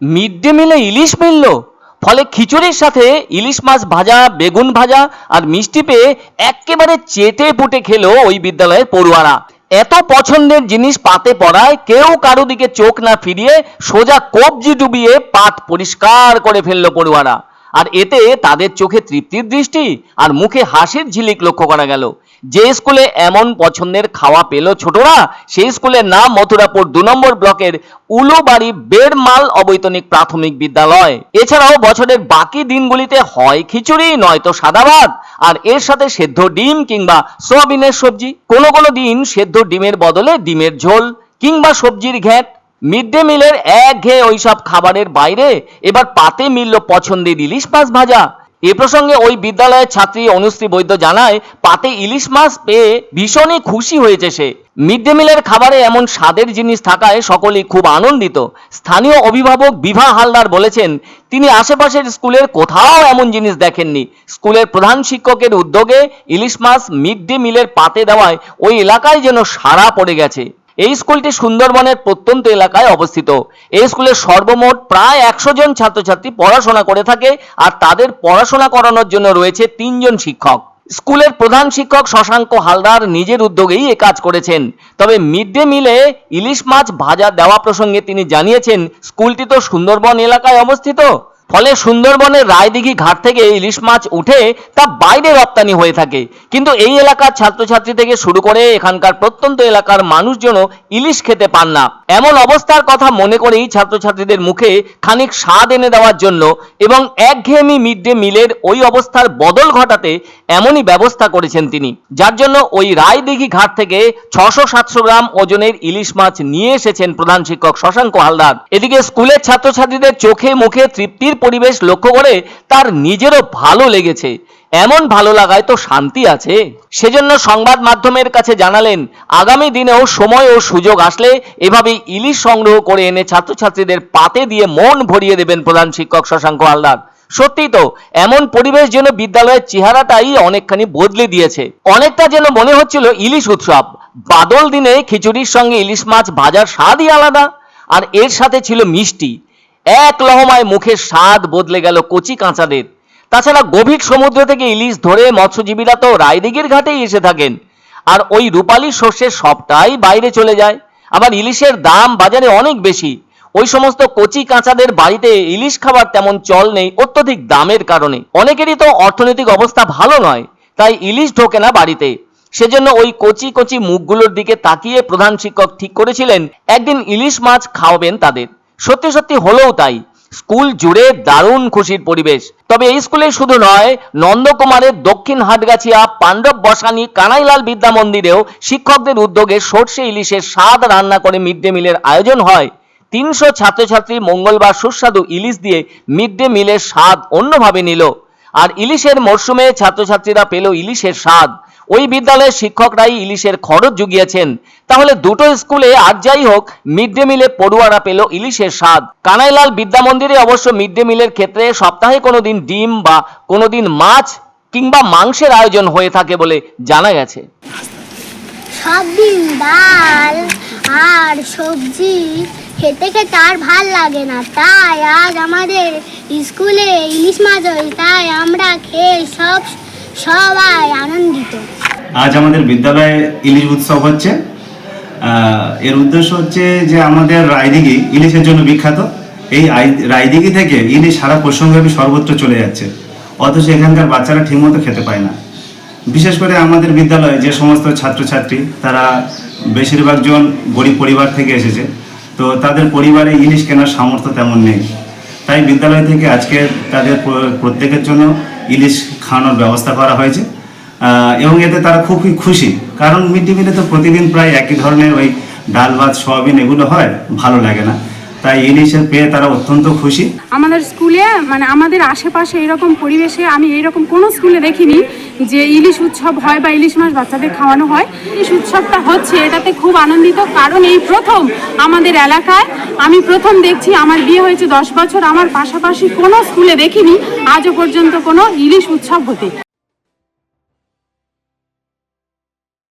Mid day মিলে ইলিশ মিলল। ফলে খিচুড়ির সাথে ইলিশ মাছ ভাজা, বেগুন ভাজা আর মিষ্টি পেয়ে একেবারে চেটে পুটে খেলো ওই বিদ্যালয়ের পড়ুয়ারা। এত পছন্দের জিনিস পাতে পড়ায় কেউ কারও দিকে চোখ না ফিরিয়ে সোজা কবজি ডুবিয়ে পাত পরিষ্কার করে ফেলল পড়ুয়ারা। আর এতে তাদের চোখে তৃপ্তির দৃষ্টি আর মুখে হাসির ঝিলিক লক্ষ্য করা গেল। যে স্কুলে এমন পছন্দের খাওয়া পেল ছোটরা, সেই স্কুলের নাম মথুরাপুর দু নম্বর ব্লকের উলুবাড়ি বেড়মাল অবৈতনিক প্রাথমিক বিদ্যালয়। এছাড়াও বছরের বাকি দিনগুলিতে হয় খিচুড়ি, নয়তো সাদা ভাত। আর এর সাথে সেদ্ধ ডিম কিংবা সোয়াবিনের সবজি। কোনো কোনো দিন সেদ্ধ ডিমের বদলে ডিমের ঝোল কিংবা সবজির ঘ্যাঁট। মিড ডে মিলের এক ঘেয়ে ওইসব খাবারের বাইরে এবার পাতে মিলল পছন্দের ইলিশ মাছ ভাজা। এ প্রসঙ্গে ওই বিদ্যালয়ের ছাত্রী অনুশ্রী বৈদ্য জানায়, পাতে ইলিশ মাছ পেয়ে ভীষণই খুশি হয়েছে সে। মিড ডে মিলের খাবারে এমন স্বাদের জিনিস থাকায় সকলেই খুব আনন্দিত। স্থানীয় অভিভাবক বিভা হালদার বলেছেন, তিনি আশেপাশের স্কুলের কোথাও এমন জিনিস দেখেননি। স্কুলের প্রধান শিক্ষকের উদ্যোগে ইলিশ মাছ মিড ডে মিলের পাতে দেওয়ায় ওই এলাকায় যেন সাড়া পড়ে গেছে। এই স্কুলটি সুন্দরবনের প্রত্যন্ত এলাকায় অবস্থিত। এই স্কুলে সর্বমোট প্রায় একশো জন ছাত্রছাত্রী পড়াশোনা করে থাকে আর তাদের পড়াশোনা করানোর জন্য রয়েছে তিনজন শিক্ষক। স্কুলের প্রধান শিক্ষক শশাঙ্ক হালদার নিজের উদ্যোগেই এ কাজ করেছেন। তবে মিড ডে মিলে ইলিশ মাছ ভাজা দেওয়া প্রসঙ্গে তিনি জানিয়েছেন, স্কুলটি তো সুন্দরবন এলাকায় অবস্থিত। ফলে সুন্দরবনের রায়দিঘি ঘাট থেকে ইলিশ মাছ উঠে তা বাইরে রপ্তানি হয়ে থাকে। কিন্তু এই এলাকার ছাত্রছাত্রী থেকে শুরু করে এখানকার প্রত্যন্ত এলাকার মানুষজনও ইলিশ খেতে পান না। এমন অবস্থার কথা মনে করেই ছাত্রছাত্রীদের মুখে খানিক স্বাদ এনে দেওয়ার জন্য এবং একঘেয়েমি মিড ডে মিলের ওই অবস্থার বদল ঘটাতে এমনই ব্যবস্থা করেছেন তিনি। যার জন্য ওই রায়দিঘি ঘাট থেকে ছশো সাতশো গ্রাম ওজনের ইলিশ মাছ নিয়ে এসেছেন প্রধান শিক্ষক শশাঙ্ক হালদার। এদিকে স্কুলের ছাত্রছাত্রীদের চোখে মুখে তৃপ্তির পরিবেশ লক্ষ্য করে তার নিজেরও ভালো লেগেছে। এমন ভালো লাগায় তো শান্তি আছে। সেজন্য সংবাদ মাধ্যমের কাছে জানালেন, আগামী দিনেও সময় ও সুযোগ আসলে এভাবে ইলিশ সংগ্রহ করে এনে ছাত্রছাত্রীদের পাতে দিয়ে মন ভরিয়ে দেবেন প্রধান শিক্ষক শশাঙ্ক হালদার। সত্যি তো, এমন পরিবেশ যেন বিদ্যালয়ের চেহারাটাই অনেকখানি বদলে দিয়েছে। অনেকটা যেন মনে হচ্ছিল ইলিশ উৎসব। বাদল দিনে খিচুড়ির সঙ্গে ইলিশ মাছ ভাজার স্বাদই আলাদা, আর এর সাথে ছিল মিষ্টি। এক লহমায় মুখের স্বাদ বদলে গেল কচি কাঁচাদের। তাছাড়া গভীর সমুদ্র থেকে ইলিশ ধরে মৎস্যজীবীরা তো রায়দিঘির ঘাটেই এসে থাকেন। আর ওই রূপালী শস্যের সবটাই বাইরে চলে যায়। আবার ইলিশের দাম বাজারে অনেক বেশি। ওই সমস্ত কচি কাঁচাদের বাড়িতে ইলিশ খাবার তেমন চল নেই, অত্যধিক দামের কারণে। অনেকেরই তো অর্থনৈতিক অবস্থা ভালো নয়, তাই ইলিশ ঢোকে না বাড়িতে। সেজন্য ওই কচি কচি মুখগুলোর দিকে তাকিয়ে প্রধান শিক্ষক ঠিক করেছিলেন, একদিন ইলিশ মাছ খাওয়াবেন তাদের। সত্যি সত্যি হলেও তাই। স্কুল জুড়ে দারুণ খুশির পরিবেশ। তবে এই স্কুলে শুধু নয়, নন্দকুমারের দক্ষিণ হাটগাছিয়া পাণ্ডব বসানি কানাইলাল বিদ্যা মন্দিরেও শিক্ষকদের উদ্যোগে সর্ষে ইলিশের স্বাদ রান্না করে মিড ডে মিলের আয়োজন হয়। তিনশো ছাত্রছাত্রী মঙ্গলবার সুস্বাদু ইলিশ দিয়ে মিড ডে মিলের স্বাদ অন্যভাবে নিল। আর ইলিশের মরশুমে ছাত্রছাত্রীরা পেল ইলিশের স্বাদ। ওই বিদ্যালয়ের শিক্ষকরাই ইলিশের খরচ জুগিয়েছেন। তাহলে দুটো স্কুলে আর যাই হোক মিড ডে মিলে পড়ুয়ারা পেল ইলিশের স্বাদ। কানাইলাল বিদ্যা মন্দিরে অবশ্য মিড ডে মিলের ক্ষেত্রে সপ্তাহে কোনো দিন ডিম বা কোনো দিন মাছ কিংবা মাংসের আয়োজন হয়ে থাকে বলে জানা গেছে। সব ডাল আর সবজি খেতে খেতে আর ভালো লাগে না। তাই আজ আমাদের স্কুলে ইলিশ মাছ হয়, তাই আমরা খেয়ে সব, সবাই আনন্দিত। আজ আমাদের বিদ্যালয়ে ইলিশ উৎসব হচ্ছে। এর উদ্দেশ্য হচ্ছে যে আমাদের রায়দিঘি ইলিশের জন্য বিখ্যাত। এই রায়দিঘি থেকে ইলিশ সারা পশ্চিমব্যাপী সর্বত্র চলে যাচ্ছে। অথচ এখানকার বাচ্চারা ঠিকমতো খেতে পায় না। বিশেষ করে আমাদের বিদ্যালয়ে যে সমস্ত ছাত্রছাত্রী, তারা বেশিরভাগ জন গরিব পরিবার থেকে এসেছে। তো তাদের পরিবারে ইলিশ কেনার সামর্থ্য তেমন নেই। তাই বিদ্যালয় থেকে আজকে তাদের প্রত্যেকের জন্য ইলিশ খাওয়ানোর ব্যবস্থা করা হয়েছে। এবং এতে তারা খুবই খুশি। কারণ মিড ডে মিলে তো প্রতিদিন প্রায় একই ধরনের ওই ডাল, ভাত, সোয়াবিন এগুলো হয়, ভালো লাগে না। তাই ইলিশের পেয়ে তারা অত্যন্ত খুশি। আমাদের স্কুলে মানে আমাদের আশেপাশে এরকম পরিবেশে আমি এরকম কোনো স্কুলে দেখিনি যে ইলিশ উৎসব হয় বা ইলিশ মাছ বাচ্চাদের খাওয়ানো হয়। ইলিশ উৎসবটা হচ্ছে এটাতে খুব আনন্দিত, কারণ এই প্রথম আমাদের এলাকায়, আমি প্রথম দেখছি, আমার বিয়ে হয়েছে দশ বছর, আমার পাশাপাশি কোনো স্কুলে দেখিনি, আজও পর্যন্ত কোনো ইলিশ উৎসব হতে।